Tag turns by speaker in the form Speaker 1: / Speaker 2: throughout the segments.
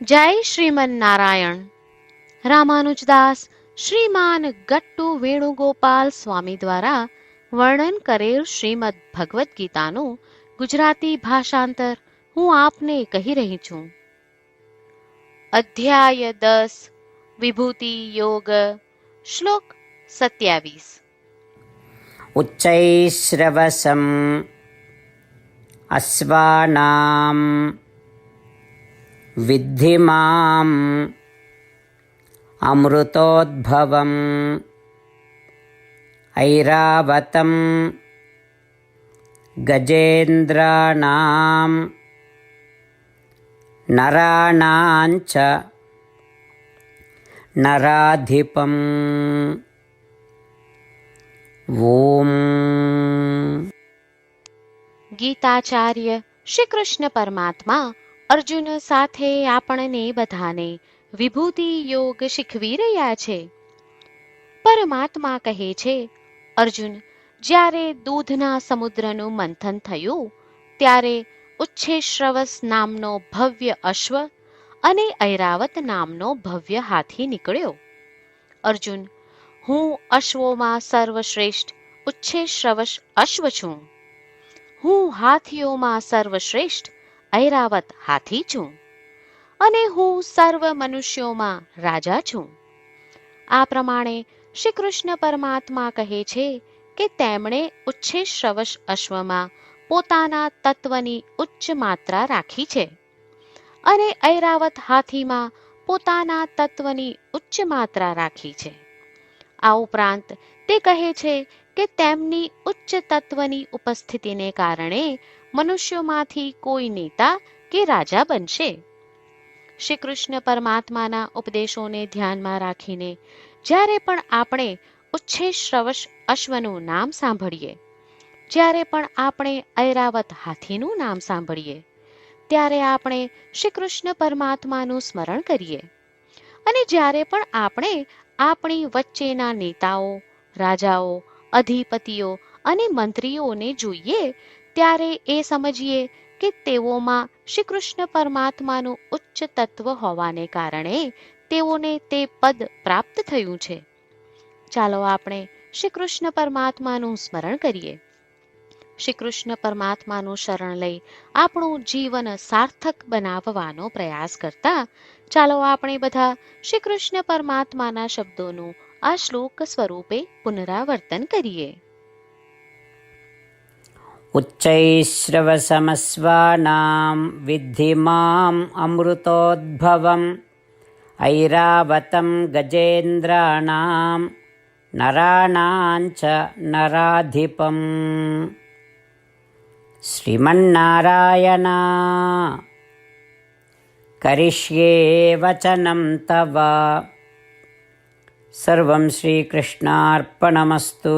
Speaker 1: જય શ્રીમન નારાયણ રામાનુજદાસ શ્રીમાન ગટ્ટુ વેણુગોપાલ સ્વામી દ્વારા વર્ણન કરેલ શ્રીમદ ભગવદ્ ગીતાનું ગુજરાતી ભાષાંતર હું આપને કહી રહી છું. અધ્યાય દસ, વિભૂતિ યોગ, શ્લોક સત્યાવીસ.
Speaker 2: ઉચ્ચૈશ્રવસમ, અશ્વાનામ विद्धि माम्। अमृतोद्भवम्। ऐरावतं गजेन्द्राणाम्। नराणाञ्च नराधिपम्। ॐ
Speaker 1: गीताचार्य श्रीकृष्णपरमात्मा અર્જુન સાથે આપણને બધાને વિભૂતિ યોગ શીખવી રહ્યા છે. પરમાત્મા કહે છે, અર્જુન, જ્યારે દૂધના સમુદ્રનું મંથન થયું, ત્યારે ઉચ્છેશ્રવસ નામનો ભવ્ય અશ્વ અને ઐરાવત નામનો ભવ્ય હાથી નીકળ્યો. અર્જુન, હું અશ્વોમાં સર્વશ્રેષ્ઠ ઉચ્છેશ્રવસ અશ્વ છું. હું હાથીઓમાં સર્વશ્રેષ્ઠ ઐરાવત હાથી છું અને હું સર્વ મનુષ્યોમાં રાજા છું. આ પ્રમાણે શ્રી કૃષ્ણ પરમાત્મા કહે છે કે તેમણે ઉચ્છેશ્રવસ અશ્વમાં પોતાના તત્વની ઉચ્ચ માત્રા રાખી છે અને ઐરાવત હાથીમાં પોતાના તત્વની ઉચ્ચ માત્રા રાખી છે. આ ઉપરાંત તે કહે છે કે તેમની ઉચ્ચ તત્વની ઉપસ્થિતિને કારણે મનુષ્યોમાંથી કોઈ નેતા કે રાજા બનશે? શ્રી કૃષ્ણ પરમાત્માના ઉપદેશોને ધ્યાનમાં રાખીને, જ્યારે પણ આપણે ઉચ્છેશ્રવસ અશ્વનું નામ સાંભળીએ, જ્યારે પણ આપણે ઐરાવત હાથીનું નામ સાંભળીએ, ત્યારે આપણે શ્રી કૃષ્ણ પરમાત્માનું સ્મરણ કરીએ. અને જ્યારે પણ આપણે આપણી વચ્ચેના નેતાઓ, રાજાઓ, અધિપતિઓ અને મંત્રીઓને જોઈએ ત્યારે એ સમજીએ કે તેઓમાં શ્રી કૃષ્ણ પરમાત્માનું ઉચ્ચ તત્વ હોવાને કારણે તેઓને તે પદ પ્રાપ્ત થયું છે. ચાલો આપણે શ્રી કૃષ્ણ પરમાત્માનું સ્મરણ કરીએ. શ્રી કૃષ્ણ પરમાત્માનું શરણ લઈ આપણું જીવન સાર્થક બનાવવાનો પ્રયાસ કરતા ચાલો આપણે બધા શ્રી કૃષ્ણ પરમાત્માના શબ્દોનું આ શ્લોક સ્વરૂપે પુનરાવર્તન કરીએ.
Speaker 2: उच्चैश्रवसमस्वानां विद्धि माम् अमृतोद्भवम् ऐरावतं गजेन्द्राणां नराणां च नराधिपम् श्रीमन्नारायणा करिष्ये वचनं तव सर्वं श्रीकृष्णार्पणमस्तु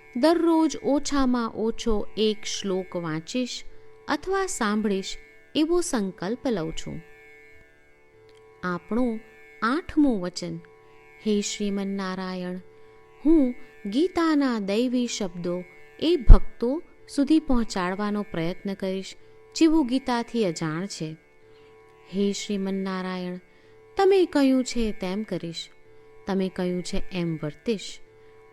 Speaker 1: દરરોજ ઓછામાં ઓછો એક શ્લોક વાંચીશ અથવા સાંભળીશ એવો સંકલ્પ લઉં છું. આપણું આઠમું વચન, હે શ્રીમન્નારાયણ, હું ગીતાના દૈવી શબ્દો એ ભક્તો સુધી પહોંચાડવાનો પ્રયત્ન કરીશ જેવું ગીતાથી અજાણ છે. હે શ્રીમન્નારાયણ, તમે કહ્યું છે તેમ કરીશ, તમે કહ્યું છે એમ વર્તીશ.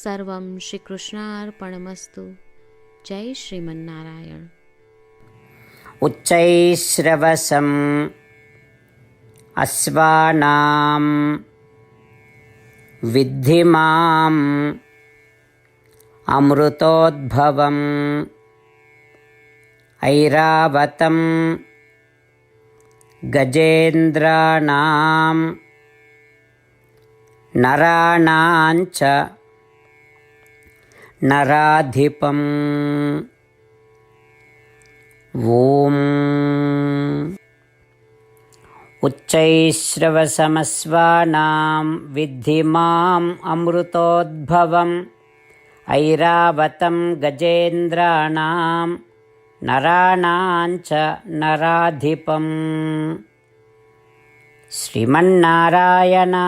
Speaker 1: సర్వం శ్రీకృష్ణార్పణమస్తు జై శ్రీమన్నారాయణ
Speaker 2: उच्चैश्रवसम् अश्वानां विद्धि माम् अमृतोद्भवम् ऐरावतं गजेन्द्राणां नराणां च नराधिपम् ॐ उच्चैश्रवसमस्वानां विद्धि माम् अमृतोद्भवम् ऐरावतं गजेन्द्राणां नराणां च नराधिपम् श्रीमन्नारायणा